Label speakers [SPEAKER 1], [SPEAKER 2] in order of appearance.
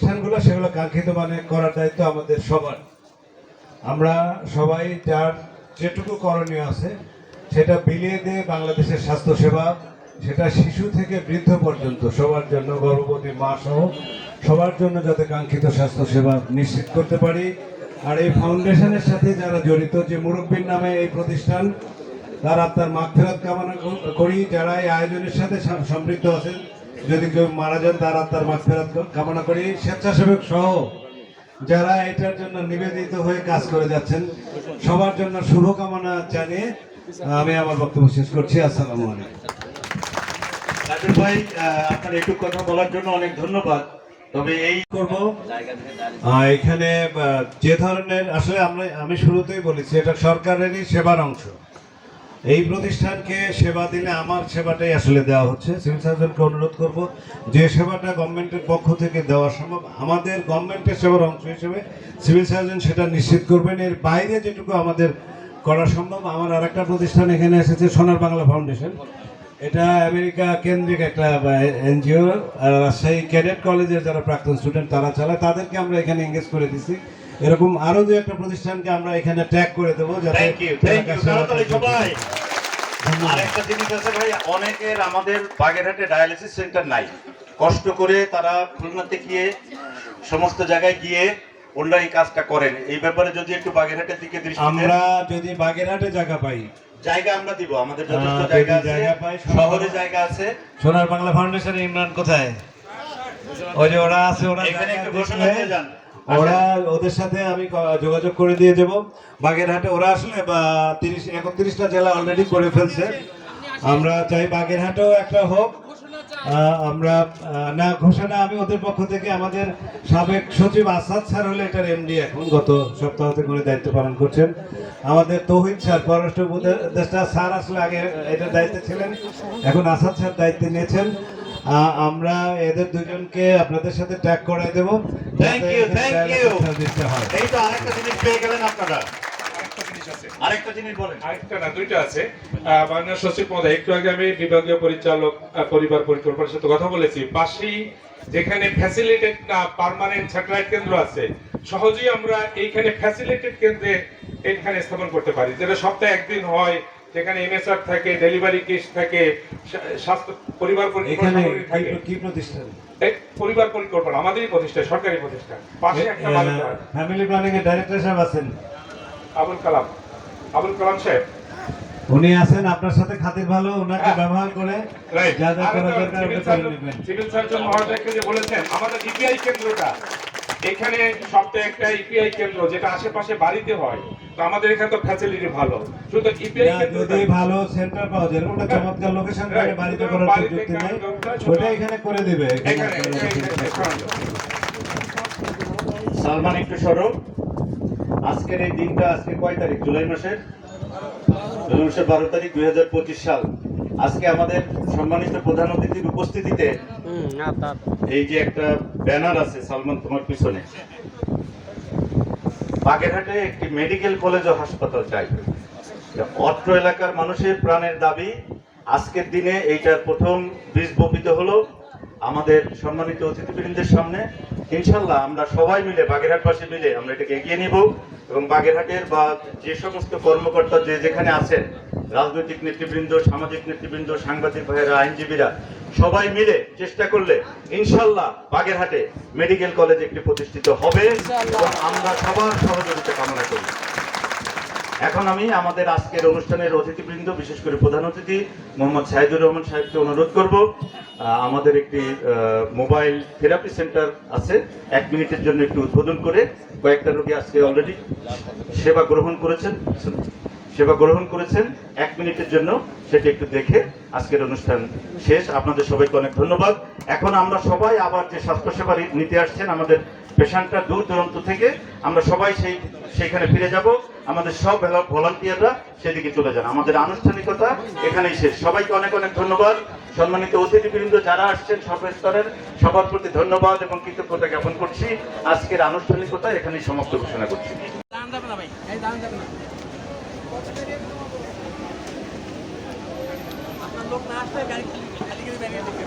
[SPEAKER 1] প্রতিষ্ঠানগুলো সেগুলো কাঙ্ক্ষিত মানে করার দায়িত্ব আমাদের সবার। আমরা সবাই যার যেটুকু করণীয় আছে, সেটা বিলিয়ে দিয়ে বাংলাদেশের স্বাস্থ্যসেবা, সেটা শিশু থেকে বৃদ্ধ পর্যন্ত সবার জন্য গর্ভবতী মা সহ সবার জন্য যাতে কাঙ্ক্ষিত স্বাস্থ্যসেবা নিশ্চিত করতে পারি। আর এই ফাউন্ডেশনের সাথে যারা জড়িত, যে মুরব্বীর নামে এই প্রতিষ্ঠান, তারা তার মাগফেরাত কামনা করি, যারা এই আয়োজনের সাথে সম- সম্পৃক্ত আছেন। যদি কেউ মারা যান তার আত্মার মাগফেরাত ক- কামনা করি। স্বেচ্ছাসেবক সহ যারা এটার জন্য নিবেদিত হয়ে কাজ করে যাচ্ছেন সবার জন্য শুভকামনা জানিয়ে আমি আমার বক্তব্য শেষ করছি। আসসালামু আলাইকুম।
[SPEAKER 2] রাজীব ভাই আপনার একটু কথা বলার জন্য অনেক ধন্যবাদ। তবে এই
[SPEAKER 1] করব। আহ, এখানে যে ধরনের আসলে আমরা আমি শুরুতেই বলেছি এটা সরকারেরই সেবার অংশ। এই প্রতিষ্ঠানকে সেবা দিলে আমার সেবাটাই আসলে দেওয়া হচ্ছে। সিভিল সার্জনকে অনুরোধ করব, যে সেবাটা গভর্নমেন্টের পক্ষ থেকে দেওয়া সম্ভব, আমাদের গভর্নমেন্টের সেবার অংশ হিসেবে সিভিল সার্জন সেটা নিশ্চিত করবেন। এর বাইরে যেটুকু আমাদের করা সম্ভব, আমার আর একটা প্রতিষ্ঠান এখানে এসেছে, সোনার বাংলা ফাউন্ডেশন। এটা আমেরিকা কেন্দ্রিক একটা এনজিও রাজশাহী ক্যাডেট কলেজের যারা প্রাক্তন স্টুডেন্ট তারা চালায়, তাদেরকে আমরা এখানে এঙ্গেজ করে দিছি। এরকম আরও দু একটা প্রতিষ্ঠানকে আমরা এখানে ট্যাগ করে দেবো যাতে
[SPEAKER 2] সবাই। আরেকটা জিনিস আছে ভাই অনেকের আমাদের বাগেরহাটে ডায়ালিসিস সেন্টার নাই। কষ্ট করে তারা খুলনাতে গিয়ে সমস্ত জায়গায় গিয়ে ওনারা এই কাজটা করেন। এই ব্যাপারে যদি একটু বাগেরহাটের দিকে দৃষ্টি
[SPEAKER 1] আমরা যদি বাগেরহাটে জায়গা পাই।
[SPEAKER 2] জায়গা আমরা দিব আমাদের যথেষ্ট জায়গা আছে শহরে জায়গা আছে।
[SPEAKER 1] সোনার বাংলা ফাউন্ডেশনের ইমরান কোথায়? ওই যে ওরা আছে ওরা
[SPEAKER 2] এখানে একটু ঘোষণা দিয়ে যান।
[SPEAKER 1] ওরা ওদের সাথে আমি যোগাযোগ করে দিয়ে দেব। বাগেরহাটে ওরা আসলে, বা তিরিশ, একত্রিশটা জেলা অলরেডি করে ফেলছে। আমরা চাই বাগেরহাটেও একটা হোক। আমরা না, ঘোষণা আমি ওদের পক্ষ থেকে। আমাদের সাবেক সচিব আসাদ স্যার হলে এটার এমডি এখন গত সপ্তাহ থেকে উনি দায়িত্ব পালন করছেন। আমাদের তৌহিদ স্যার, পররাষ্ট্র উপদেষ্টা স্যার আসলে আগে এটার দায়িত্বে ছিলেন। এখন আসাদ স্যার দায়িত্ব নিয়েছেন। আমরা এদের দুজনকে আপনাদের সাথে ট্যাগ করাই দেবো।
[SPEAKER 2] থ্যাংক ইউ থ্যাংক ইউ এই তো আরেকটা জিনিস পেয়ে গেলেন আপনারা। আরেকটা জিনিস বলেন।
[SPEAKER 3] আরেকটা না দুইটা আছে। সচিব মহোদয় একটু আগে আমি বিভাগীয় পরিচালক পরিবার পরিকল্পনার সাথে কথা বলেছি। পাশেই যেখানে ফ্যাসিলিটেড না পার্মানেন্ট স্যাটেলাইট কেন্দ্র আছে সহজেই আমরা এইখানে ফ্যাসিলিটেড কেন্দ্রে এইখানে স্থাপন করতে পারি। যেটা সপ্তাহে একদিন হয় যেখানে এমএসআর থাকে ডেলিভারি কেস থাকে স্বাস্থ্য পরিবার পরিকল্পনা
[SPEAKER 1] কি- প্রতিষ্ঠান?
[SPEAKER 3] পরিবার পরিকল্পনা আমাদেরই প্রতিষ্ঠান সরকারি প্রতিষ্ঠান। পাশে একটা
[SPEAKER 1] ফ্যামিলি প্ল্যানিং এর ডাইরেক্টর সাহেব আছেন।
[SPEAKER 3] আবুল কালাম। আবুল কালাম সাহেব।
[SPEAKER 1] উনি আছেন আপনার সাথে খাতির ভালো ওনাকে
[SPEAKER 3] হ্যাঁ।
[SPEAKER 1] ব্যবহার করে. যা যা করা দরকার আপনি করে নেবেন।
[SPEAKER 3] সিভিল সার্জন মহোদয়কে যে বলেছেন আমাদের ইপিআই কেন্দ্রটা এখানে সপ্তাহে একটা ইপিআই কেন্দ্র যেটা আশেপাশে বাড়িতে হয়। আমাদের এখানে তো ফ্যাসিলিটি ভালো। শুধু ইপিআই
[SPEAKER 1] যদি ভালো সেন্টার পাওয়া যায় ওটা চমৎকার লোকেশন করে বাড়িতে করার সুযোগ নেই। ওটা এখানে করে দিবে।
[SPEAKER 3] এখানে-
[SPEAKER 2] সালমান একটু সরব আজকের এই দিনটা আজকে কয় তারিখ? জুলাই মাসের? জুলাই মাসের বারো তারিখ দুই হাজার পঁচিশ সাল। আজকে আমাদের সম্মানিত প্রধান অতিথির উপস্থিতিতে এই যে একটা ব্যানার আছে সালমান তোমার পিছনে। বাগেরহাটে একটি মেডিকেল কলেজ ও হাসপাতাল চাই। অত্র এলাকার মানুষের প্রাণের দাবি, আজকের দিনে এইটার প্রথম বীজ বপিত হলো আমাদের সম্মানিত অতিথিবৃন্দের সামনে। ইনশাল্লাহ আমরা সবাই মিলে, বাগেরহাটবাসী মিলে আমরা এটাকে এগিয়ে নিব এবং বাগেরহাটের বা যে সমস্ত কর্মকর্তা যে যেখানে আছেন রাজনৈতিক নেতৃবৃন্দ সামাজিক নেতৃবৃন্দ সাংবাদিক ভাইয়েরা আইনজীবীরা সবাই মিলে চেষ্টা করলে ইনশাল্লাহ বাগেরহাটে মেডিকেল কলেজ একটি প্রতিষ্ঠিত হবে এবং আমরা সবার সহযোগিতা কামনা করি। এখন আমি আমাদের আজকের অনুষ্ঠানের অতিথিবৃন্দ বিশেষ করে প্রধান অতিথি মোহাম্মদ সাইদুর রহমান সাহেবকে অনুরোধ করব। আমাদের একটি মোবাইল থেরাপি সেন্টার আছে। এক মিনিটের জন্য একটু উদ্বোধন করে কয়েকটা রোগী আজকে অলরেডি সেবা গ্রহণ করেছেন। সেবা গ্রহণ করেছেন, এক মিনিটের জন্য সেটি একটু দেখে আজকের অনুষ্ঠান শেষ। আপনাদের সবাইকে অনেক ধন্যবাদ। এখন আমরা সবাই আবার যে স্বাস্থ্যসেবা নিতে আসছেন, আমাদের পেশেন্টটা দূর দূরান্ত থেকে, আমরা সবাই সেই, সেইখানে ফিরে যাব। আমাদের সব ভলান্টিয়াররা সেদিকে চলে যান। আমাদের আনুষ্ঠানিকতা এখানেই শেষ। সবাইকে অনেক অনেক ধন্যবাদ। সম্মানিত অতিথিবৃন্দ যারা আসছেন সব স্তরের, সবার প্রতি ধন্যবাদ এবং কৃতজ্ঞতা জ্ঞাপন করছি। আজকের আনুষ্ঠানিকতা এখানেই সমাপ্ত ঘোষণা করছি।
[SPEAKER 4] গাড়ি খালি করে ব্যারিয়ার দেখতে